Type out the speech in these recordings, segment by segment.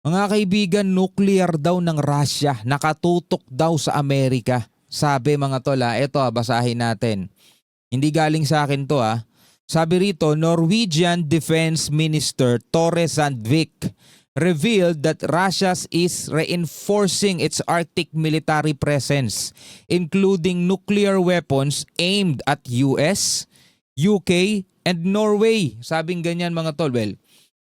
Mga kaibigan, nuclear daw ng Russia, nakatutok daw sa Amerika. Sabi mga tol ha, eto ha, basahin natin. Hindi galing sa akin to ha. Sabi rito, Norwegian Defense Minister Tore Sandvik revealed that Russia is reinforcing its Arctic military presence, including nuclear weapons aimed at US, UK, and Norway. Sabing ganyan mga tol. Well,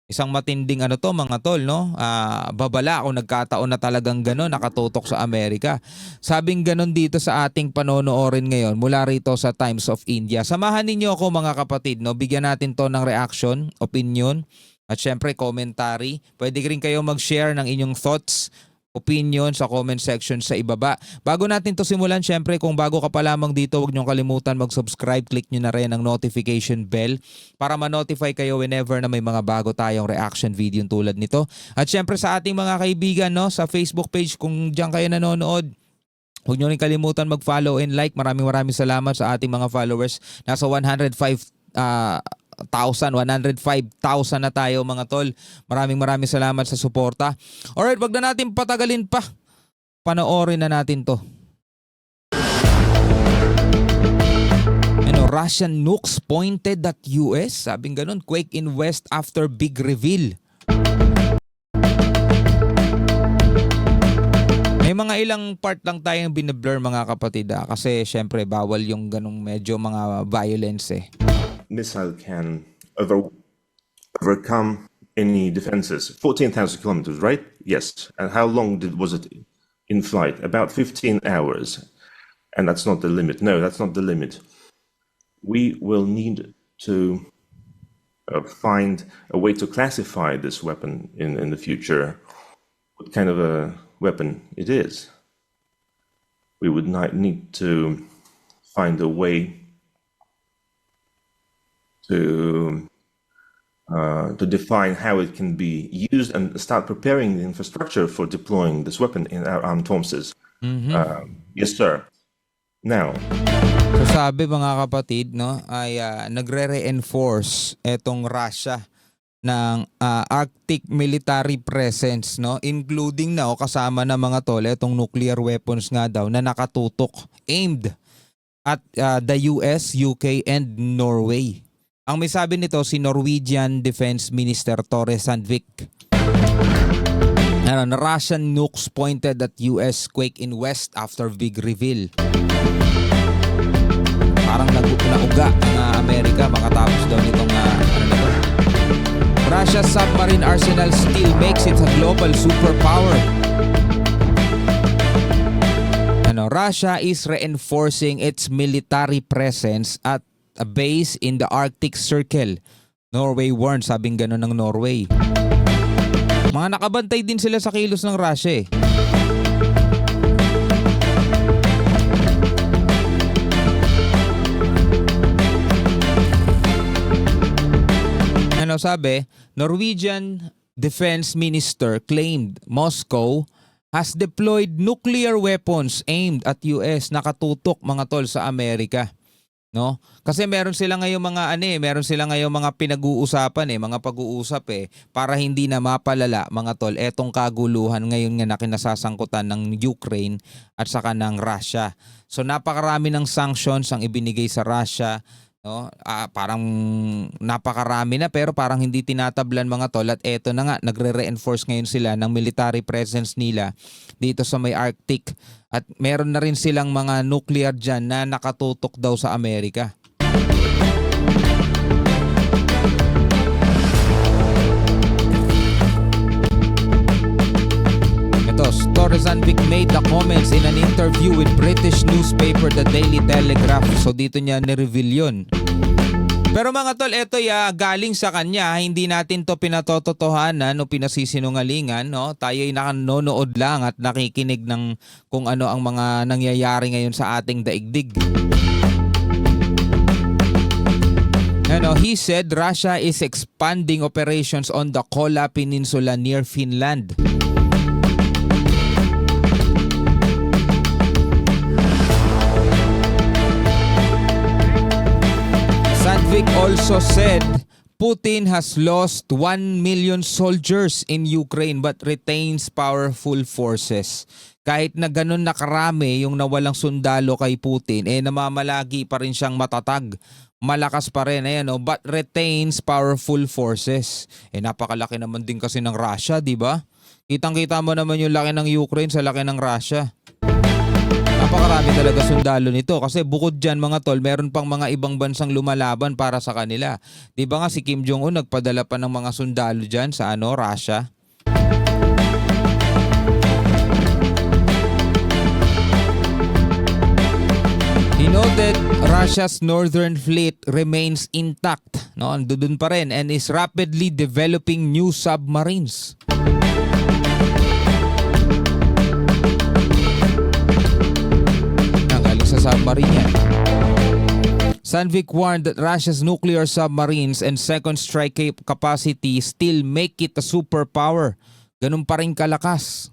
isang matinding ano to mga tol, no? Ah, babala kung nagkataon na talagang gano'n, nakatutok sa Amerika. Sabing gano'n dito sa ating panonoorin ngayon mula rito sa Times of India. Samahan ninyo ako mga kapatid, no? Bigyan natin to ng reaction, opinion, at syempre commentary. Pwede rin kayo mag-share ng inyong thoughts, opinion sa comment section sa ibaba. Bago natin to simulan, syempre kung bago ka pa lamang dito, huwag niyong kalimutan mag-subscribe. Click nyo na rin ang notification bell para ma-notify kayo whenever na may mga bago tayong reaction video tulad nito. At syempre sa ating mga kaibigan no, sa Facebook page kung diyan kayo nanonood, Huwag nyo rin kalimutan mag-follow and like. Maraming maraming salamat sa ating mga followers. Nasa 105 ah, 1,000, 105,000 na tayo mga tol. Maraming maraming salamat sa suporta. Alright, wag na natin patagalin pa. Panoorin na natin to. Ano, Russian nukes pointed at US. Sabing ganun, quake in West after big reveal. May mga ilang part lang tayong binablur mga kapatid ah, kasi syempre bawal yung ganung medyo mga violence eh. Missile can over, overcome any defenses. 14,000 kilometers, right? Yes. And how long did, was it in flight? About 15 hours. And that's not the limit. No, that's not the limit. We will need to uh, find a way to classify this weapon in, in the future, what kind of a weapon it is. We would not need to find a way to uh, to define how it can be used and start preparing the infrastructure for deploying this weapon in our armed forces. Um, yes, sir. Now, So sabi mga kapatid, no, ay ah, nagre-reinforce etong Russia ng ah, Arctic military presence, no, including na o kasama na mga tol etong nuclear weapons nga daw na nakatutok aimed at ah, the US, UK and Norway. Ang may sabi nito si Norwegian Defense Minister Tore Sandvik. Ano, Russian nukes pointed at US quake in West after big reveal. Parang nag nauga ang uh, Amerika makatapos daw nitong uh, ano na to. Russia's submarine arsenal still makes it a global superpower. Ano, Russia is reinforcing its military presence at a base in the Arctic Circle. Norway warned, sabing gano'n ng Norway. Mga nakabantay din sila sa kilos ng Russia eh. Ano sabi? Norwegian Defense Minister claimed Moscow has deployed nuclear weapons aimed at US nakatutok mga tol sa Amerika. No? Kasi meron sila ngayong mga ano eh, meron sila ngayong mga pinag-uusapan eh, mga pag-uusap eh para hindi na mapalala mga tol etong kaguluhan ngayon nga na kinasasangkutan ng Ukraine at saka ng Russia. So napakarami ng sanctions ang ibinigay sa Russia no? Ah, parang napakarami na pero parang hindi tinatablan mga tol at eto na nga nagre-reinforce ngayon sila ng military presence nila dito sa may Arctic at meron na rin silang mga nuclear dyan na nakatutok daw sa Amerika. Ito, Storizanvic made the comments in an interview with British newspaper The Daily Telegraph. So dito niya ni-reveal yun. Pero mga tol, eto ya galing sa kanya, hindi natin to pinatototohanan o pinasisinungalingan, no? Tayo ay nakanonood lang at nakikinig ng kung ano ang mga nangyayari ngayon sa ating daigdig. Ano, he said Russia is expanding operations on the Kola Peninsula near Finland. Also said Putin has lost 1 million soldiers in Ukraine but retains powerful forces. Kahit na ganun na karami yung nawalang sundalo kay Putin, eh namamalagi pa rin siyang matatag. Malakas pa rin, ayan o, but retains powerful forces. Eh napakalaki naman din kasi ng Russia, di ba? Kitang-kita mo naman yung laki ng Ukraine sa laki ng Russia. Napakarami talaga sundalo nito kasi bukod dyan mga tol, meron pang mga ibang bansang lumalaban para sa kanila. Di ba nga si Kim Jong-un nagpadala pa ng mga sundalo dyan sa ano, Russia? He noted Russia's northern fleet remains intact, no? Andun pa rin and is rapidly developing new submarines. Ang galing sa submarine yan. Sanvik warned that Russia's nuclear submarines and second strike cap- capacity still make it a superpower. Ganun pa rin kalakas.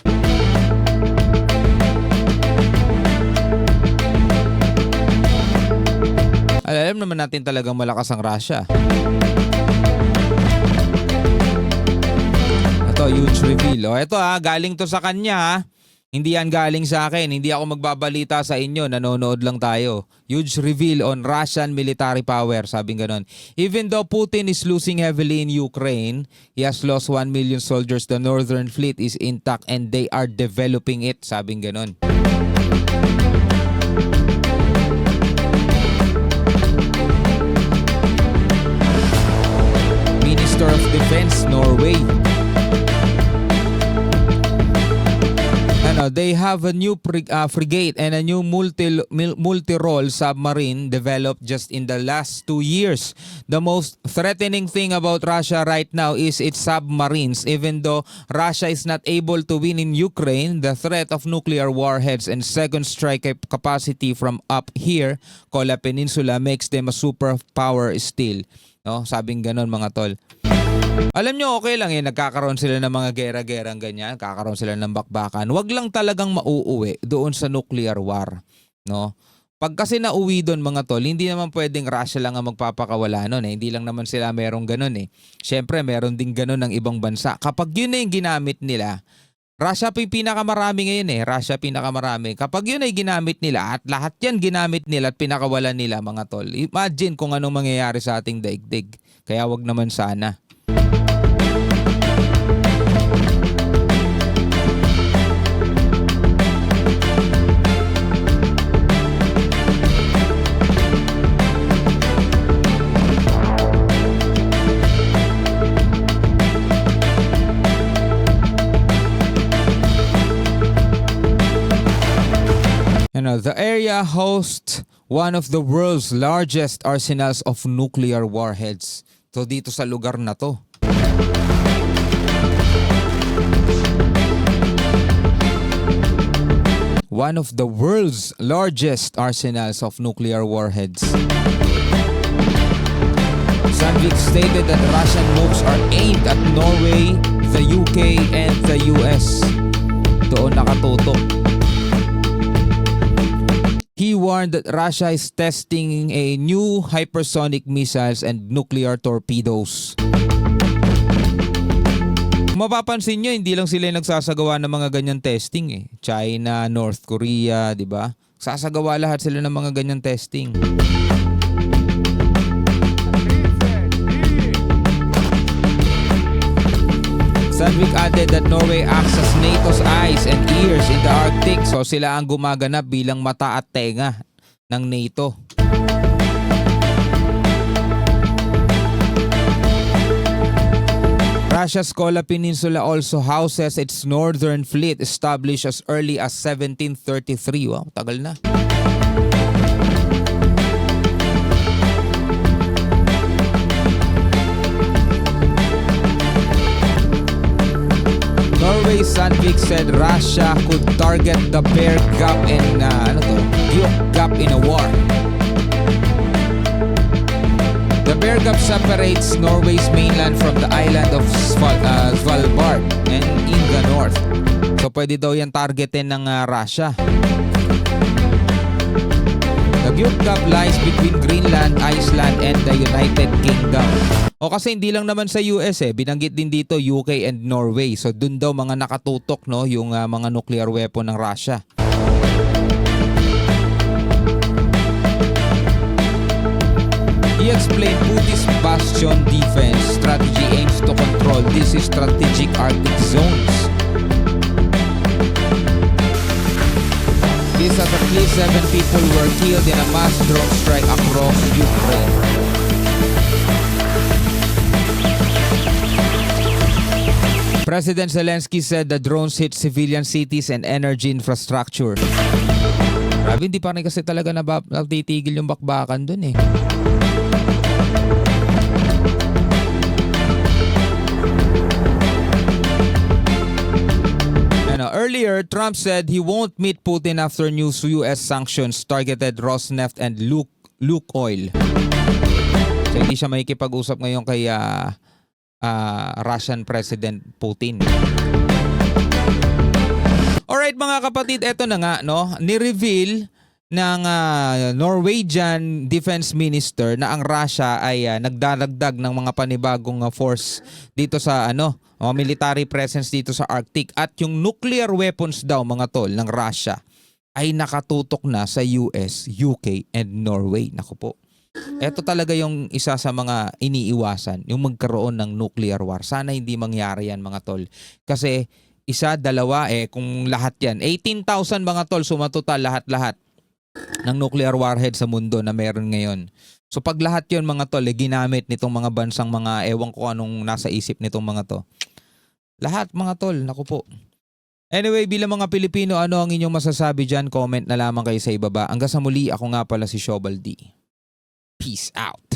Alam naman natin talagang malakas ang Russia. Ito, huge reveal. O, ito ha, galing to sa kanya ha. Hindi yan galing sa akin. Hindi ako magbabalita sa inyo. Nanonood lang tayo. Huge reveal on Russian military power. Sabing ganon. Even though Putin is losing heavily in Ukraine, he has lost 1 million soldiers. The northern fleet is intact and they are developing it. Sabing ganon. Minister of Defense, Norway. They have a new frig- uh, frigate and a new multi multi-role submarine developed just in the last two years. The most threatening thing about Russia right now is its submarines. Even though Russia is not able to win in Ukraine, the threat of nuclear warheads and second strike cap- capacity from up here, Kola Peninsula, makes them a superpower still. No, sabing ganon mga tol. Alam nyo, okay lang eh, nagkakaroon sila ng mga gera-gerang ganyan, kakaroon sila ng bakbakan. Huwag lang talagang mauuwi doon sa nuclear war. No? Pag kasi nauwi doon mga tol, hindi naman pwedeng Russia lang ang magpapakawala nun eh. Hindi lang naman sila merong ganun eh. Siyempre, meron din ganun ng ibang bansa. Kapag yun na yung ginamit nila, Russia pa yung pinakamarami ngayon eh. Russia pinakamarami. Kapag yun ay ginamit nila at lahat yan ginamit nila at pinakawalan nila mga tol, imagine kung anong mangyayari sa ating daigdig. Kaya wag naman sana. Area hosts one of the world's largest arsenals of nuclear warheads. So dito sa lugar na to. One of the world's largest arsenals of nuclear warheads. Sandvik stated that Russian moves are aimed at Norway, the UK, and the US. Doon nakatutok. Warned that Russia is testing a new hypersonic missiles and nuclear torpedoes. Mapapansin nyo, hindi lang sila yung nagsasagawa ng mga ganyan testing eh. China, North Korea, di ba? Sasagawa lahat sila ng mga ganyan testing. Sandvik added that Norway acts as NATO's eyes and ears in the Arctic. So sila ang gumaganap bilang mata at tenga ng NATO. Russia's Kola Peninsula also houses its northern fleet established as early as 1733. Wow, tagal na. Norway Sandvik said Russia could target the Bear Gap in uh, ano to? Guyok Gap in a war. The Bear Gap separates Norway's mainland from the island of Sval- uh, Svalbard and in the north. So pwede daw yan targetin ng uh, Russia. The Gap lies between Greenland, Iceland, and the United Kingdom. O kasi hindi lang naman sa US eh, binanggit din dito UK and Norway. So dun daw mga nakatutok no, yung ah, mga nuclear weapon ng Russia. He explained Putin's bastion defense strategy aims to control these strategic Arctic zones. This at least seven people were killed in a mass drone strike across Ukraine. President Zelensky said the drones hit civilian cities and energy infrastructure. Grabe, hindi pa rin kasi talaga nabab- natitigil yung bakbakan dun eh. Earlier, Trump said he won't meet Putin after new US sanctions targeted Rosneft and Luke, Luke Oil. So hindi siya makikipag-usap ngayon kay ah, ah, Russian President Putin. Alright mga kapatid, eto na nga, no? Ni-reveal ng ah, Norwegian Defense Minister na ang Russia ay ah, nagdaragdag ng mga panibagong ah, force dito sa ano, mga military presence dito sa Arctic at yung nuclear weapons daw mga tol ng Russia ay nakatutok na sa US, UK and Norway. Naku po. Ito talaga yung isa sa mga iniiwasan, yung magkaroon ng nuclear war. Sana hindi mangyari yan mga tol. Kasi isa, dalawa, eh kung lahat yan. 18,000 mga tol, sumatotal lahat-lahat ng nuclear warhead sa mundo na meron ngayon. So pag lahat yon mga tol, eh, ginamit nitong mga bansang mga ewan ko anong nasa isip nitong mga to. Lahat mga tol, naku po. Anyway, bilang mga Pilipino, ano ang inyong masasabi dyan? Comment na lamang kayo sa ibaba. Hanggang sa muli, ako nga pala si Shobal D. Peace out.